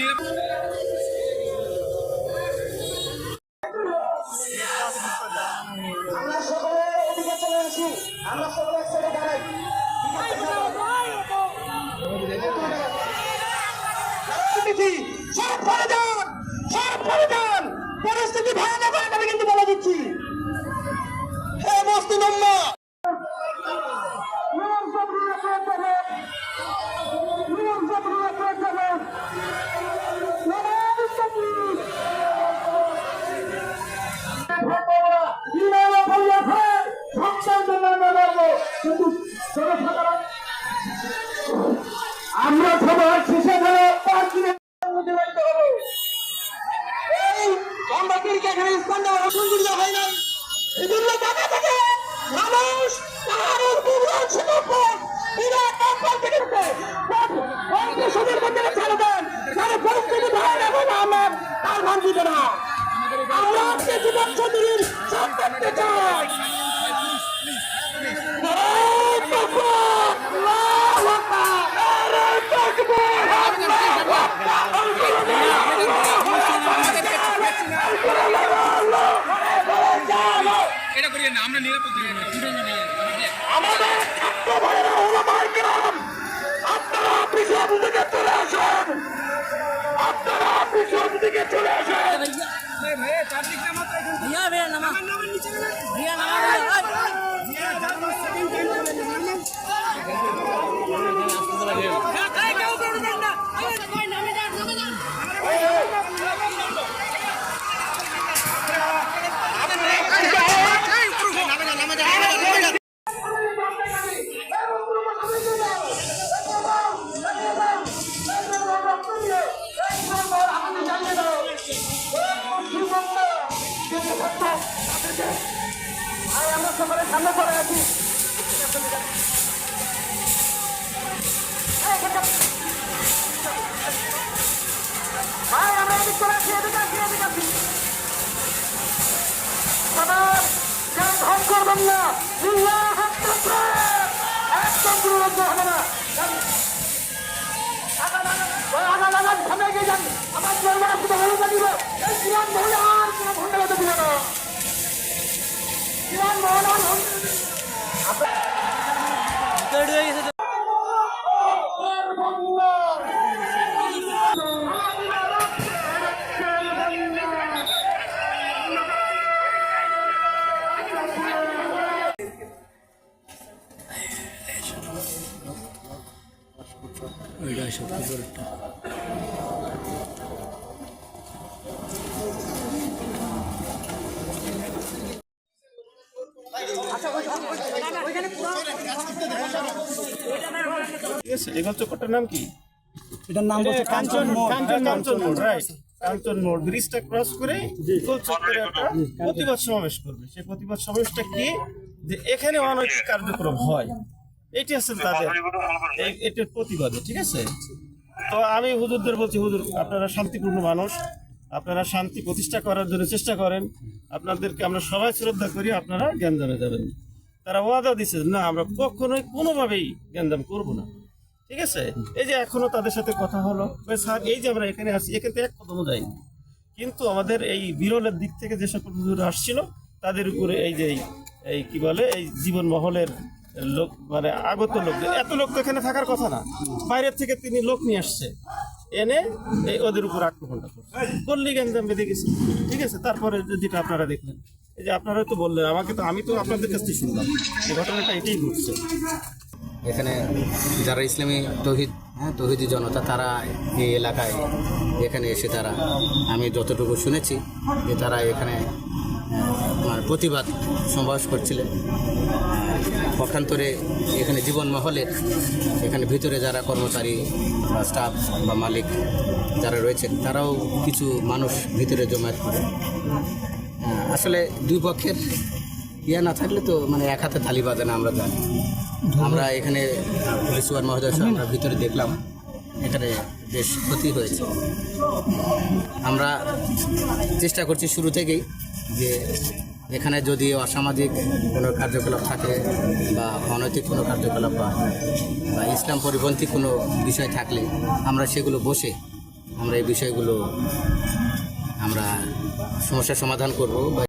নিরাপদ আমরা সকলে এদিকে চলে আসি। আমরা সকলে ফলে যান পরিস্থিতি ভয়ানক হয়ে কিন্তু বলে দিচ্ছি। হে মস্তি নম্মা আমরা সবাই শেষে গেলে পাঁচ দিনের এখানে মানুষ পাহাড়ের বিভ্রাট শিকড় এরা কাপড় থেকে উঠে মধ্যে ছেড়ে দেন। তাহলে পরিস্থিতি ভয় না আমার। তার মান না। আমরা জীবন চৌধুরীর সব চাই। আমাদের ছাত্র ভাইয়েরা ওলামায়ে কেরাম, আপনারা পিছন দিকে চলে আসেন আপনারা পিছন দিকে চলে আসেন भैया भैया কিন্তু আমরা সকলে সামনে করে আছি ভাই আমরা এদিক করে আছি এদিকে আছি এদিকে আছি সবার করবেন না জিল্লা একদম দুর্লভ হবে না আগান আগান আগান সামনে এগিয়ে যান আমার মোড় ব্রিজটা ক্রস করে একটা প্রতিবাদ সমাবেশ করবে সেই প্রতিবাদ সমাবেশটা কি যে এখানে অনৈতিক কার্যক্রম হয় এটি হচ্ছে তাদের। এই- এটার প্রতিবাদে ঠিক আছে? তো আমি হুজুরদের বলছি হুজুর আপনারা শান্তিপূর্ণ মানুষ। আপনারা শান্তি প্রতিষ্ঠা করার জন্য চেষ্টা করেন। আপনাদেরকে আমরা সবাই শ্রদ্ধা করি আপনারা জ্ঞানদামে যাবেন। তারা ওয়াদা দিচ্ছে না আমরা কখনোই কোনোভাবেই জ্ঞানদাম করব না। ঠিক আছে? এই যে এখনও তাদের সাথে কথা হলো। স্যার এই যে আমরা এখানে আসি এখান থেকে এক কদমও যাইনি কিন্তু আমাদের এই বিরলের দিক থেকে যে সকল হুজুর আসছিল তাদের উপরে এই যে এই কি বলে এই জীবন মহলের লোক মানে আগত লোক এত লোক তো এখানে থাকার কথা না। বাইরের থেকে তিনি লোক নিয়ে আসছে। এনে এই ওদের উপর আক্রমণটা করছে। করলি গ্যাঞ্জাম বেঁধে গেছে। ঠিক আছে? তারপরে যেটা আপনারা দেখলেন। এই যে আপনারা তো বললেন, আমাকে তো, আমি তো আপনাদের কাছ থেকে শুনলাম। এই ঘটনাটা এটাই ঘটছে। এখানে যারা ইসলামী তহিদ হ্যাঁ তহিদি জনতা, তারা এই এলাকায় এখানে এসে তারা, আমি যতটুকু শুনেছি যে তারা এখানে আহ, তোমার প্রতিবাদ সমাবেশ করছিলেন পক্ষান্তরে এখানে জীবন মহলের এখানে ভিতরে যারা কর্মচারী বা স্টাফ বা মালিক যারা রয়েছেন তারাও কিছু মানুষ ভিতরে জমায়েত করে। আসলে দুই পক্ষের ইয়া না থাকলে তো মানে এক হাতে তালি বাজে না আমরা জানি। আমরা এখানে পুলিশ সুপার মহোদয় আমরা ভিতরে দেখলাম। এখানে বেশ ক্ষতি হয়েছে। আমরা চেষ্টা করছি শুরু থেকেই যে এখানে যদি অসামাজিক কোনো কার্যকলাপ থাকে বা অনৈতিক কোনো কার্যকলাপ বা বা ইসলাম পরিপন্থী কোনো বিষয় থাকলে আমরা সেগুলো বসে আমরা এই বিষয়গুলো আমরা সমস্যার সমাধান করব বা